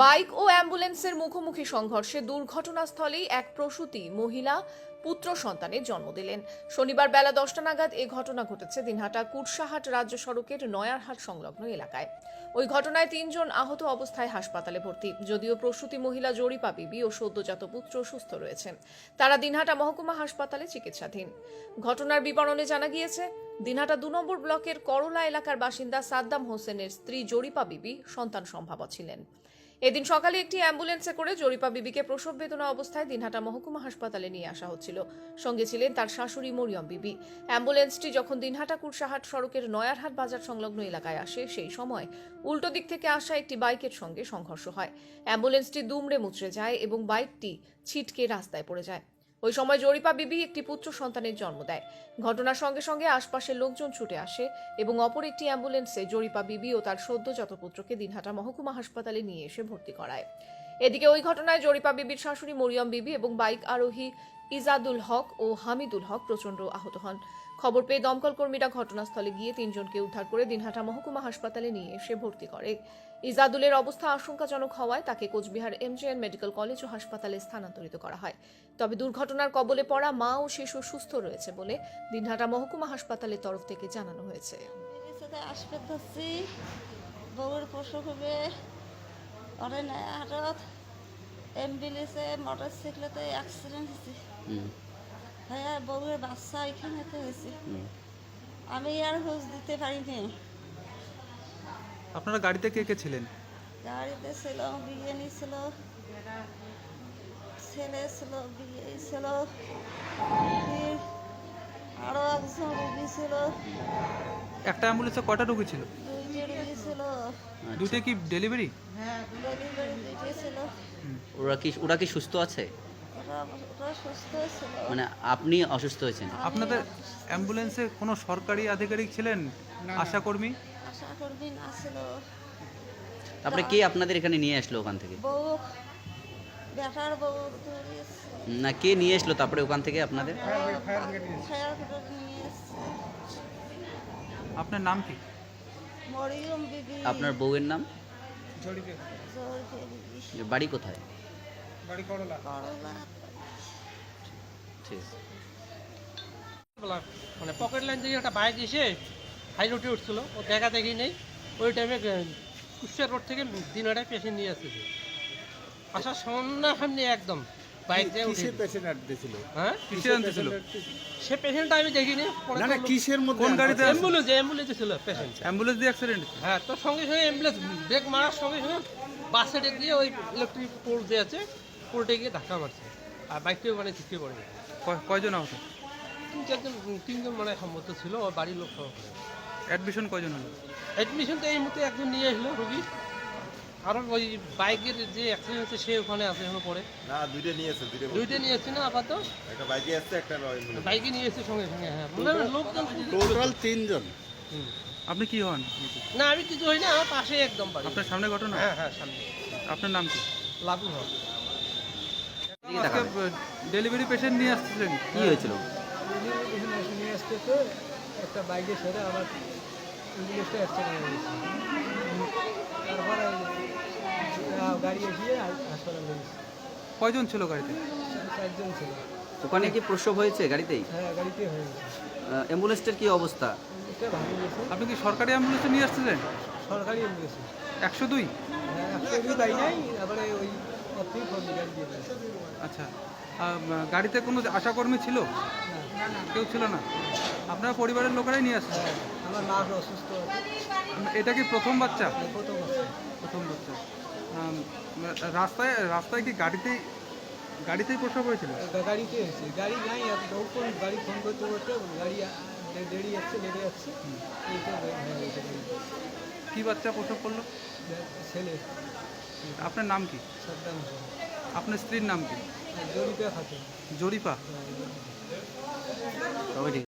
Bike ও অ্যাম্বুলেন্সের মুখোমুখি সংঘর্ষে দুর্ঘটনাস্থলেই এক প্রসূতি মহিলা পুত্র সন্তানের জন্ম দিলেন। শনিবার বেলা দশটা নাগাদ এ ঘটনা ঘটেছে দিনহাটা কুটসাহাট রাজ্য সড়কের নয়ারহাট সংলগ্ন এলাকায়। ওই ঘটনায় তিনজন আহত অবস্থায় হাসপাতালে ভর্তি। যদিও প্রসূতি মহিলা জরিপা বিবি ও সদ্যজাত পুত্র সুস্থ রয়েছেন। তারা দিনহাটা মহকুমা হাসপাতালে চিকিৎসাধীন। ঘটনার বিবরণে জানা গিয়েছে, দিনহাটা দু নম্বর ব্লকের করলা এলাকার বাসিন্দা সাদ্দাম হোসেনের স্ত্রী জরিপা বিবি সন্তান সম্ভাবক ছিলেন। এদিন সকালে একটি অ্যাম্বুলেন্সে করে জরিপা বিবিকে প্রসব বেদনা অবস্থায় দিনহাটা মহকুমা হাসপাতালে নিয়ে আসা হচ্ছিল। সঙ্গে ছিলেন তার শাশুড়ি মরিয়ম বিবি। অ্যাম্বুলেন্সটি যখন দিনহাটা কুরসাহাট সড়কের নয়ারহাট বাজার সংলগ্ন এলাকায় আসে, সেই সময় উল্টো দিক থেকে আসা একটি বাইকের সঙ্গে সংঘর্ষ হয়। অ্যাম্বুলেন্সটি দুমড়ে মুচড়ে যায় এবং বাইকটি ছিটকে রাস্তায় পড়ে যায়। ওই সময় জরিপা বিবি একটি পুত্র সন্তানের জন্ম দেয়। ঘটনার সঙ্গে সঙ্গে আশপাশের লোকজন ছুটে আসে এবং অপর একটি অ্যাম্বুলেন্সে জরিপা বিবি ও তার সদ্যজাত পুত্রকে দিনহাটা মহকুমা হাসপাতালে নিয়ে এসে ভর্তি করায়। এদিকে ওই ঘটনায় জরিপা বিবির শাশুড়ি মরিয়ম বিবি এবং বাইক আরোহী ইজাদুল হক ও হামিদুল হক প্রচণ্ড আহত হন। খবর পেয়ে দমকল কর্মীরা ঘটনাস্থলে গিয়ে তিনজনকে উদ্ধার করে দিনহাটা মহকুমা হাসপাতালে নিয়ে এসে ভর্তি করে। ইজাদুলের অবস্থা আশঙ্কাজনক হওয়ায় তাকে কোচবিহার এমজেএন মেডিকেল কলেজ ও হাসপাতালে স্থানান্তরিত করা হয়। তবে দুর্ঘটনার কবলে পড়া মা ও শিশু সুস্থ রয়েছে বলে দিনহাটা মহকুমা হাসপাতালের তরফ থেকে জানানো হয়েছে। বউয়ের প্রসব হবে হাটত অ্যাম্বুলেন্সে অ্যাক্সিডেন্ট হয়েছে। হুম, হ্যাঁ বউয়ের বাচ্চা এখানেতে হয়েছে। আমি আর হুঁশ দিতে পারিনি। আপনারা গাড়িতে কে কে ছিলেন? গাড়িতে ছিল বিরিয়ানি ছিল ছেলে ছিল বিয়ে ছিল আরও একজন রুগী ছিল। একটা অ্যাম্বুলেন্সে কটা রোগী ছিল? ছিল। দুইটা কি ডেলিভারি? ডেলিভারি দুইটা ছিল। ওরা কি ওরা কি সুস্থ আছে? ওরা মানে আপনি অসুস্থ হয়েছেন? আপনাদের অ্যাম্বুলেন্সে কোনো সরকারি আধিকারিক ছিলেন? আশাকর্মী? আশা করবি না ছিল। তারপরে কে আপনাদের এখানে নিয়ে আসলো ওখান থেকে? না কে নিয়ে আসলো তারপরে ওখান থেকে আপনাদের? ব্রিগেড নিয়ে এসছে। আপনার নাম কি? আপনার বউয়ের নাম? বাড়ি কোথায়? করলা। ঠিক। মানে পকেট লাইন থেকে একটা বাইক এসে হাই রোডে উঠছিল ও দেখা দেখি নেই। ওই টাইমে রোড থেকে দিনাটায় পেশেন্ট নিয়ে আসতেছে আসার সামনাসামনি একদম বাইক দিয়ে উঠে হ্যাঁ? কিসে আনতেছিল সে পেশেন্টটা আমি দেখিনি। না না কিসের মধ্যে কোন গাড়িতে অ্যাম্বুলেন্স অ্যাম্বুলেন্সে ছিল পেশেন্ট অ্যাম্বুলেন্স দিয়ে অ্যাক্সিডেন্ট হ্যাঁ তো সঙ্গে সঙ্গে অ্যাম্বুলেন্স ব্রেক মারার সঙ্গে সঙ্গে বাসে দিয়ে ওই ইলেকট্রিক পোল যে আছে পোলটে গিয়ে ধাক্কা মারছে। আর বাইকটিও মানে ছিটকে পড়ে গেছে। কয়জন আহত? তিন চারজন তিনজন মানে সম্মত ছিল ওর বাড়ির লোক অ্যাডমিশন কয়জন হলো? অ্যাডমিশন তো এই মুহূর্তে একজন নিয়ে আসলো রুগী। আর ওই বাইকের যে অ্যাক্সিডেন্ট হচ্ছে সে ওখানে আছে এখনও পরে না দুইটা নিয়েছে দুইটা দুইটা নিয়ে এসছে না আপাতত? একটা বাইকে আসছে একটা বাইকে নিয়ে এসছে সঙ্গে সঙ্গে হ্যাঁ। মানে লোকজন টোটাল তিনজন। আপনি কি হন? না আমি কিছু হই না আমার পাশে একদম বাড়ি। আপনার সামনে ঘটনা? হ্যাঁ হ্যাঁ সামনে। আপনার নাম কি? এদিকে তাকান। ডেলিভারি পেশেন্ট নিয়ে আসছিলেন কি হয়েছিল? নিয়ে আসতে তো একটা বাইকের সাথে আমার অ্যাম্বুলেন্সটা অ্যাক্সিডেন্ট হয়ে গেছে তারপরে গাড়ি এসে হাসপাতালে গেছে। কয়জন ছিল গাড়িতে? চারজন ছিল। ওখানে কি প্রসব হয়েছে গাড়িতেই? হ্যাঁ গাড়িতে হয়ে গেছে আহ, অ্যাম্বুলেন্সটার কি অবস্থা? এটা আপনি কি সরকারি অ্যাম্বুলেন্সে নিয়ে আসছিলেন সরকারি অ্যাম্বুলেন্স। একশো দুই? হ্যাঁ একশো পাই নাই তারপরে ওই আচ্ছা গাড়িতে কোনো আশাকর্মী ছিল? কেউ ছিল না? আপনার পরিবারের লোকেরাই নিয়ে আসছে হ্যাঁ আমার মা অসুস্থ। এটা কি প্রথম বাচ্চা? প্রথম আছে প্রথম বাচ্চা। রাস্তায় রাস্তায় কি গাড়িতেই গাড়িতেই প্রসব হয়েছিল? গাড়িতে হয়েছে। গাড়ি নাই ফোন গাড়ি ফোন করতে করতে গাড়ি দেরি যাচ্ছে লেগে যাচ্ছে। এইটা কি বাচ্চা প্রসব করল? ছেলে। আপনার নাম কি? আপনার স্ত্রীর নাম কি? জরিপা খাতে জরিপা। তবে ঠিক।